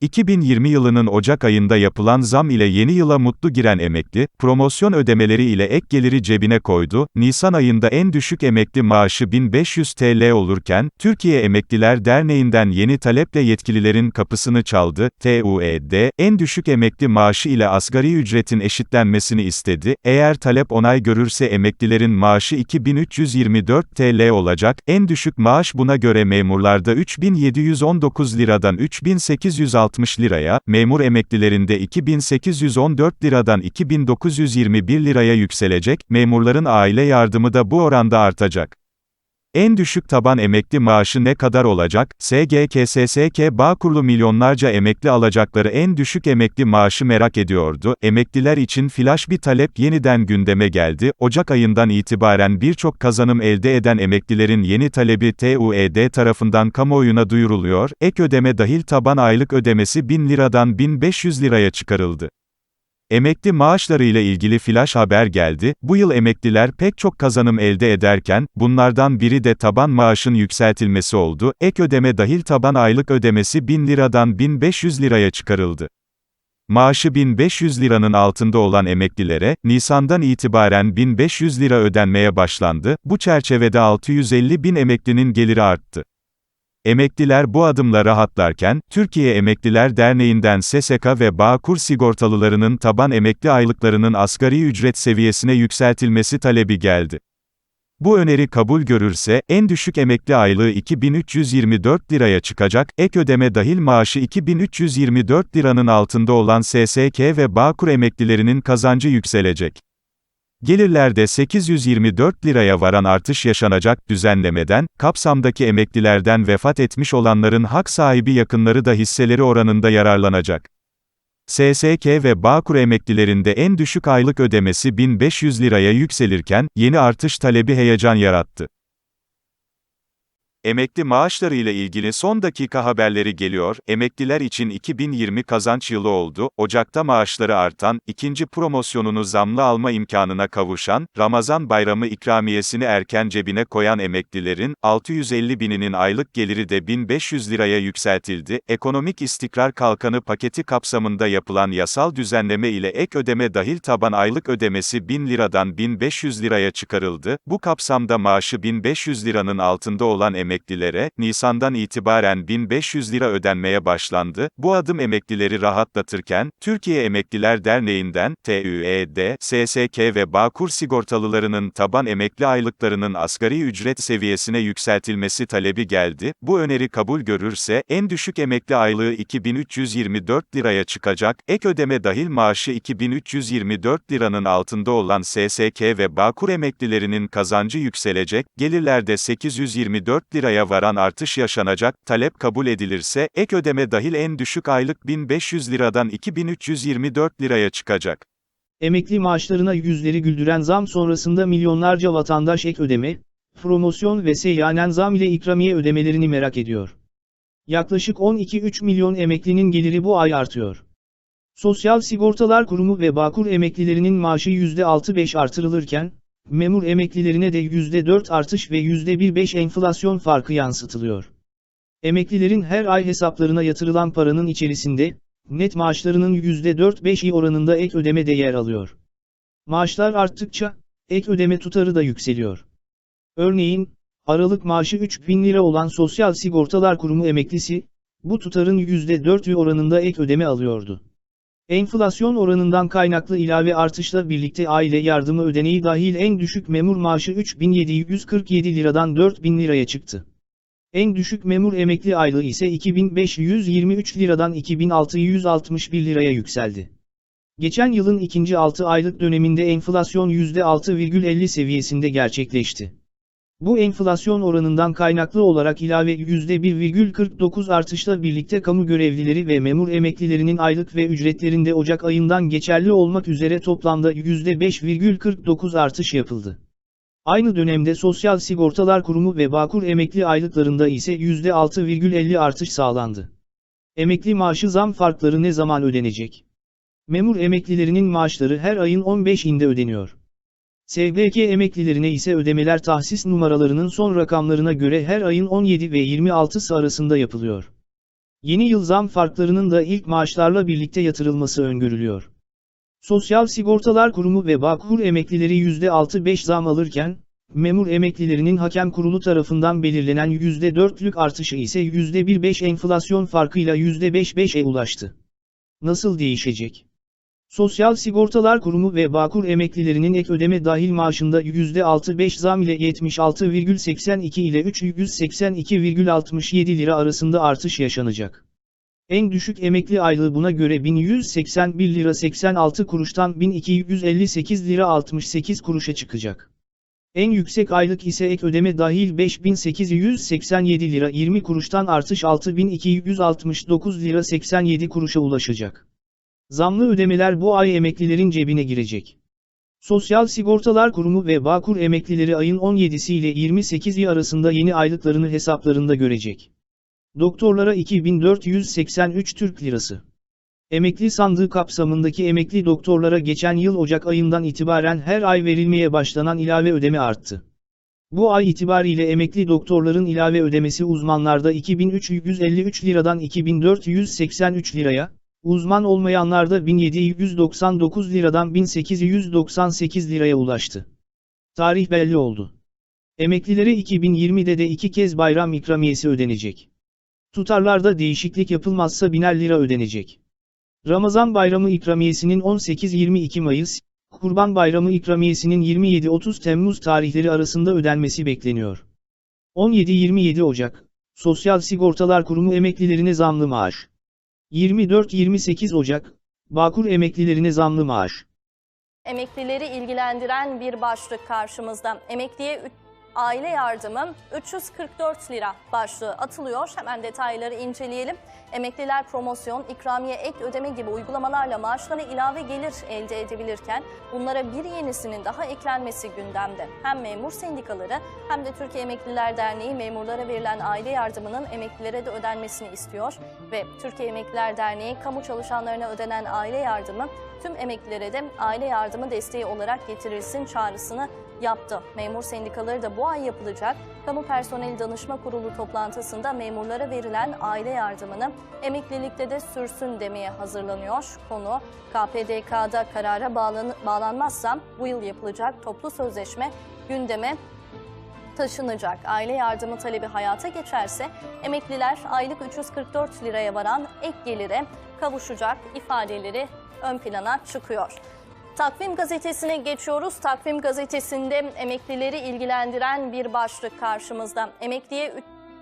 2020 yılının Ocak ayında yapılan zam ile yeni yıla mutlu giren emekli, promosyon ödemeleri ile ek geliri cebine koydu. Nisan ayında en düşük emekli maaşı 1500 TL olurken, Türkiye Emekliler Derneği'nden yeni taleple yetkililerin kapısını çaldı. TUED, en düşük emekli maaşı ile asgari ücretin eşitlenmesini istedi. Eğer talep onay görürse emeklilerin maaşı 2324 TL olacak. En düşük maaş buna göre memurlarda 3719 liradan 3860 liraya, memur emeklilerinde 2814 liradan 2921 liraya yükselecek, memurların aile yardımı da bu oranda artacak. En düşük taban emekli maaşı ne kadar olacak? SGK-SSK Bağkurlu milyonlarca emekli alacakları en düşük emekli maaşı merak ediyordu. Emekliler için flash bir talep yeniden gündeme geldi. Ocak ayından itibaren birçok kazanım elde eden emeklilerin yeni talebi TUED tarafından kamuoyuna duyuruluyor. Ek ödeme dahil taban aylık ödemesi 1000 liradan 1500 liraya çıkarıldı. Emekli maaşları ile ilgili flash haber geldi. Bu yıl emekliler pek çok kazanım elde ederken, bunlardan biri de taban maaşın yükseltilmesi oldu. Ek ödeme dahil taban aylık ödemesi 1000 liradan 1500 liraya çıkarıldı. Maaşı 1500 liranın altında olan emeklilere, Nisan'dan itibaren 1500 lira ödenmeye başlandı. Bu çerçevede 650 bin emeklinin geliri arttı. Emekliler bu adımla rahatlarken, Türkiye Emekliler Derneği'nden SSK ve Bağkur sigortalılarının taban emekli aylıklarının asgari ücret seviyesine yükseltilmesi talebi geldi. Bu öneri kabul görürse, en düşük emekli aylığı 2324 liraya çıkacak, ek ödeme dahil maaşı 2324 liranın altında olan SSK ve Bağkur emeklilerinin kazancı yükselecek. Gelirlerde 824 liraya varan artış yaşanacak, düzenlemeden, kapsamdaki emeklilerden vefat etmiş olanların hak sahibi yakınları da hisseleri oranında yararlanacak. SSK ve Bağkur emeklilerinde en düşük aylık ödemesi 1500 liraya yükselirken, yeni artış talebi heyecan yarattı. Emekli maaşları ile ilgili son dakika haberleri geliyor. Emekliler için 2020 kazanç yılı oldu. Ocakta maaşları artan, ikinci promosyonunu zamlı alma imkanına kavuşan, Ramazan bayramı ikramiyesini erken cebine koyan emeklilerin, 650 bininin aylık geliri de 1500 liraya yükseltildi. Ekonomik istikrar kalkanı paketi kapsamında yapılan yasal düzenleme ile ek ödeme dahil taban aylık ödemesi 1000 liradan 1500 liraya çıkarıldı. Bu kapsamda maaşı 1500 liranın altında olan emeklilere, Nisan'dan itibaren 1500 lira ödenmeye başlandı. Bu adım emeklileri rahatlatırken, Türkiye Emekliler Derneği'nden, TÜED, SSK ve Bağkur sigortalılarının taban emekli aylıklarının asgari ücret seviyesine yükseltilmesi talebi geldi. Bu öneri kabul görürse, en düşük emekli aylığı 2324 liraya çıkacak, ek ödeme dahil maaşı 2324 liranın altında olan SSK ve Bağkur emeklilerinin kazancı yükselecek, gelirlerde 824 liraya varan artış yaşanacak, talep kabul edilirse, ek ödeme dahil en düşük aylık 1500 liradan 2324 liraya çıkacak. Emekli maaşlarına yüzleri güldüren zam sonrasında milyonlarca vatandaş ek ödeme, promosyon ve seyyanen zam ile ikramiye ödemelerini merak ediyor. Yaklaşık 12-3 milyon emeklinin geliri bu ay artıyor. Sosyal Sigortalar Kurumu ve Bağkur emeklilerinin maaşı %6-5 artırılırken, memur emeklilerine de %4 artış ve %1-5 enflasyon farkı yansıtılıyor. Emeklilerin her ay hesaplarına yatırılan paranın içerisinde, net maaşlarının %4-5 oranında ek ödeme de yer alıyor. Maaşlar arttıkça, ek ödeme tutarı da yükseliyor. Örneğin, Aralık maaşı 3000 lira olan Sosyal Sigortalar Kurumu emeklisi, bu tutarın %4 oranında ek ödeme alıyordu. Enflasyon oranından kaynaklı ilave artışla birlikte aile yardımı ödeneği dahil en düşük memur maaşı 3747 liradan 4000 liraya çıktı. En düşük memur emekli aylığı ise 2523 liradan 2661 liraya yükseldi. Geçen yılın ikinci 6 aylık döneminde enflasyon %6,50 seviyesinde gerçekleşti. Bu enflasyon oranından kaynaklı olarak ilave %1,49 artışla birlikte kamu görevlileri ve memur emeklilerinin aylık ve ücretlerinde Ocak ayından geçerli olmak üzere toplamda %5,49 artış yapıldı. Aynı dönemde Sosyal Sigortalar Kurumu ve Bağkur emekli aylıklarında ise %6,50 artış sağlandı. Emekli maaşı zam farkları ne zaman ödenecek? Memur emeklilerinin maaşları her ayın 15'inde ödeniyor. SGK emeklilerine ise ödemeler tahsis numaralarının son rakamlarına göre her ayın 17 ve 26'sı arasında yapılıyor. Yeni yıl zam farklarının da ilk maaşlarla birlikte yatırılması öngörülüyor. Sosyal Sigortalar Kurumu ve Bağkur emeklileri %6-5 zam alırken, memur emeklilerinin hakem kurulu tarafından belirlenen %4'lük artışı ise %1-5 enflasyon farkıyla %5-5'e ulaştı. Nasıl değişecek? Sosyal Sigortalar Kurumu ve Bağkur emeklilerinin ek ödeme dahil maaşında %6-5 zam ile 76,82 ile 382,67 lira arasında artış yaşanacak. En düşük emekli aylığı buna göre 1181 lira 86 kuruştan 1258 lira 68 kuruşa çıkacak. En yüksek aylık ise ek ödeme dahil 5887 lira 20 kuruştan artış 6269 lira 87 kuruşa ulaşacak. Zamlı ödemeler bu ay emeklilerin cebine girecek. Sosyal Sigortalar Kurumu ve Bağkur emeklileri ayın 17'si ile 28'i arasında yeni aylıklarını hesaplarında görecek. Doktorlara 2483 Türk Lirası. Emekli sandığı kapsamındaki emekli doktorlara geçen yıl Ocak ayından itibaren her ay verilmeye başlanan ilave ödeme arttı. Bu ay itibariyle emekli doktorların ilave ödemesi uzmanlarda 2353 liradan 2483 liraya, uzman olmayanlarda 1799 liradan 1898 liraya ulaştı. Tarih belli oldu. Emeklilere 2020'de de iki kez bayram ikramiyesi ödenecek. Tutarlarda değişiklik yapılmazsa biner lira ödenecek. Ramazan bayramı ikramiyesinin 18-22 Mayıs, Kurban Bayramı ikramiyesinin 27-30 Temmuz tarihleri arasında ödenmesi bekleniyor. 17-27 Ocak, Sosyal Sigortalar Kurumu emeklilerine zamlı maaş. 24-28 Ocak, Bağkur emeklilerine zamlı maaş. Emeklileri ilgilendiren bir başlık karşımızda. Emekliye aile yardımı 344 lira başlığı atılıyor. Hemen detayları inceleyelim. Emekliler promosyon, ikramiye ek ödeme gibi uygulamalarla maaşlarına ilave gelir elde edebilirken bunlara bir yenisinin daha eklenmesi gündemde. Hem memur sendikaları hem de Türkiye Emekliler Derneği memurlara verilen aile yardımının emeklilere de ödenmesini istiyor ve Türkiye Emekliler Derneği kamu çalışanlarına ödenen aile yardımı tüm emeklilere de aile yardımı desteği olarak getirilsin çağrısını yaptı. Memur sendikaları da bu ay yapılacak Kamu Personeli Danışma Kurulu toplantısında memurlara verilen aile yardımını emeklilikte de sürsün demeye hazırlanıyor. Konu KPDK'da karara bağlan bağlanmazsa bu yıl yapılacak toplu sözleşme gündeme taşınacak. Aile yardımı talebi hayata geçerse emekliler aylık 344 liraya varan ek gelire kavuşacak ifadeleri ön plana çıkıyor. Takvim gazetesine geçiyoruz. Takvim gazetesinde emeklileri ilgilendiren bir başlık karşımızda. Emekliye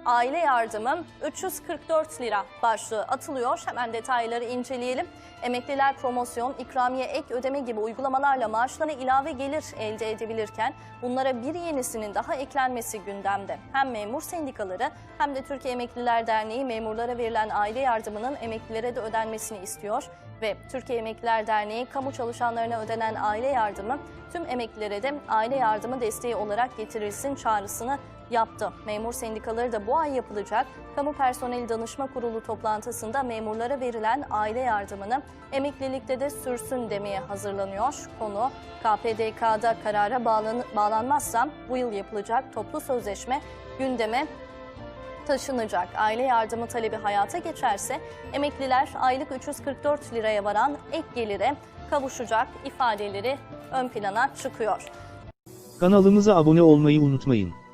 aile yardımı 344 lira başlığı atılıyor. Hemen detayları inceleyelim. Emekliler promosyon, ikramiye ek ödeme gibi uygulamalarla maaşlarına ilave gelir elde edebilirken bunlara bir yenisinin daha eklenmesi gündemde. Hem memur sendikaları hem de Türkiye Emekliler Derneği memurlara verilen aile yardımının emeklilere de ödenmesini istiyor ve Türkiye Emekliler Derneği kamu çalışanlarına ödenen aile yardımı tüm emeklilere de aile yardımı desteği olarak getirilsin çağrısını yaptı. Memur sendikaları da bu ay yapılacak Kamu Personeli Danışma Kurulu toplantısında memurlara verilen aile yardımını emeklilikte de sürsün demeye hazırlanıyor. Konu KPDK'da karara bağlan bağlanmazsa bu yıl yapılacak toplu sözleşme gündeme taşınacak. Aile yardımı talebi hayata geçerse emekliler aylık 344 liraya varan ek gelire kavuşacak ifadeleri ön plana çıkıyor. Kanalımıza abone olmayı unutmayın.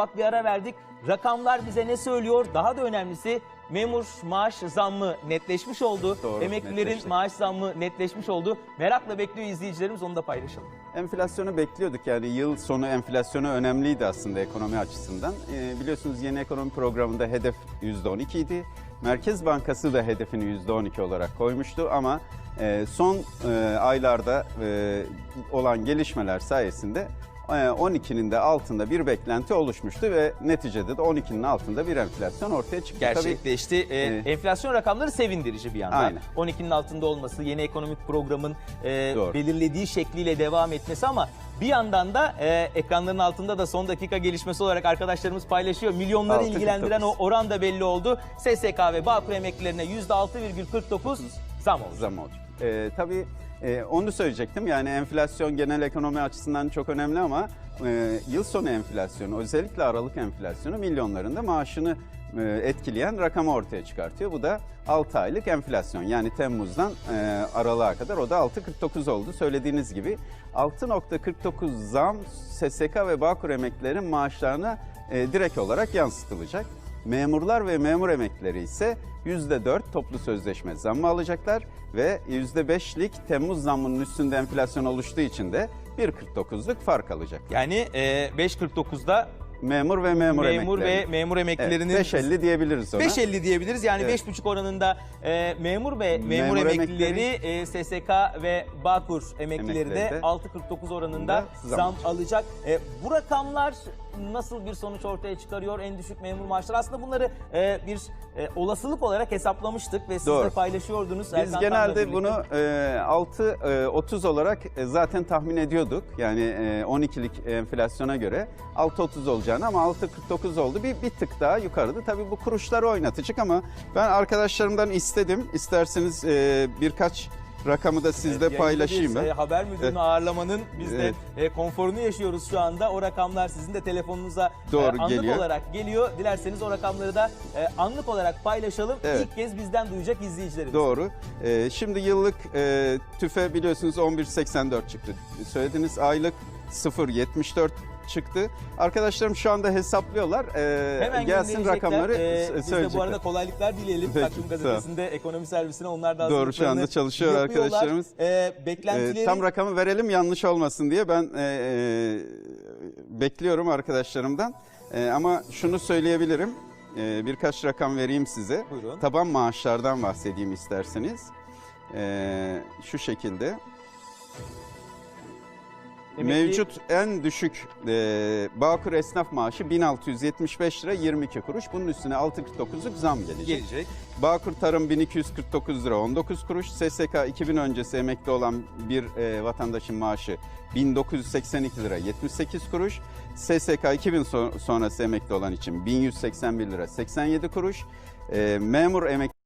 Ufak bir ara verdik. Rakamlar bize ne söylüyor? Daha da önemlisi memur maaş zammı netleşmiş oldu. Doğru, Emeklilerin netleşti. maaş zammı netleşmiş oldu. Merakla bekliyor izleyicilerimiz onu da paylaşalım. Enflasyonu bekliyorduk yani yıl sonu enflasyonu önemliydi aslında ekonomi açısından. Ee, biliyorsunuz yeni ekonomi programında hedef %12 idi. Merkez Bankası da hedefini %12 olarak koymuştu ama e, son e, aylarda e, olan gelişmeler sayesinde 12'nin de altında bir beklenti oluşmuştu ve neticede de 12'nin altında bir enflasyon ortaya çıktı. Tabii Gerçekleşti. Ee, e, enflasyon rakamları sevindirici bir yandan. Aynen. 12'nin altında olması, yeni ekonomik programın e, Doğru. belirlediği şekliyle devam etmesi ama bir yandan da e, ekranların altında da son dakika gelişmesi olarak arkadaşlarımız paylaşıyor. Milyonları Altı ilgilendiren o 49. oran da belli oldu. SSK ve Bağkur emeklilerine %6,49 zam oldu. zam olacak. Ee, tabii e, onu söyleyecektim. Yani enflasyon genel ekonomi açısından çok önemli ama e, yıl sonu enflasyonu özellikle Aralık enflasyonu milyonların da maaşını e, etkileyen rakamı ortaya çıkartıyor. Bu da 6 aylık enflasyon. Yani Temmuz'dan e, aralığa kadar o da 6.49 oldu. Söylediğiniz gibi 6.49 zam SSK ve Bağkur emeklilerin maaşlarına e, direkt olarak yansıtılacak. Memurlar ve memur emeklileri ise %4 toplu sözleşme zammı alacaklar ve %5'lik Temmuz zammının üstünde enflasyon oluştuğu için de 1.49'luk fark alacak. Yani e, 5.49'da Memur ve memur, memur ve emeklileri. memur Evet, emeklilerinin 5.50 diyebiliriz ona. 5.50 diyebiliriz. Yani Evet. 5.5 oranında e, memur ve memur, Memur emeklileri e, SSK ve Bağkur emeklileri de Emeklileri de 6.49 oranında da zam, zam alacak. E, bu rakamlar nasıl bir sonuç ortaya çıkarıyor? En düşük memur maaşları aslında bunları e, bir e, olasılık olarak hesaplamıştık ve siz de paylaşıyordunuz. Biz Erkan genelde bunu e, 6.30 olarak e, zaten tahmin ediyorduk. Yani e, 12'lik enflasyona göre 6.30 olacağını ama 6.49 oldu. Bir, bir tık daha yukarıda. Tabii bu kuruşları oynatacak ama ben arkadaşlarımdan istedim. İsterseniz e, birkaç rakamı da sizle Evet, paylaşayım ben. e, haber müdürünü Evet. ağırlamanın biz Evet. de e, konforunu yaşıyoruz şu anda. O rakamlar sizin de telefonunuza e, Doğru, anlık geliyor. olarak geliyor. Dilerseniz o rakamları da e, anlık olarak paylaşalım. Evet. İlk kez bizden duyacak izleyicilerimiz. Doğru. Şimdi yıllık e, tüfe biliyorsunuz 11.84 çıktı. Söylediğiniz aylık 0.74 çıktı. Arkadaşlarım şu anda hesaplıyorlar. Ee, Hemen gelsin gönderecekler. rakamları E, s- biz de bu söyleyecekler. arada kolaylıklar dileyelim. Peki, Takvim gazetesinde ekonomi servisine onlar da Doğru, şu anda çalışıyor yapıyorlar. arkadaşlarımız. Ee, beklentileri tam rakamı verelim yanlış olmasın diye ben e, e, bekliyorum arkadaşlarımdan. E, ama şunu söyleyebilirim. E, birkaç rakam vereyim size. Buyurun. Taban maaşlardan bahsedeyim isterseniz. E, şu şekilde. Emekli- Mevcut en düşük e, Bağkur esnaf maaşı 1675 lira 22 kuruş. Bunun üstüne 6.49'luk zam gelecek. gelecek. Bağkur Tarım 1249 lira 19 kuruş. SSK 2000 öncesi emekli olan bir e, vatandaşın maaşı 1982 lira 78 kuruş. SSK 2000 so- sonrası emekli olan için 1181 lira 87 kuruş. E, memur emekli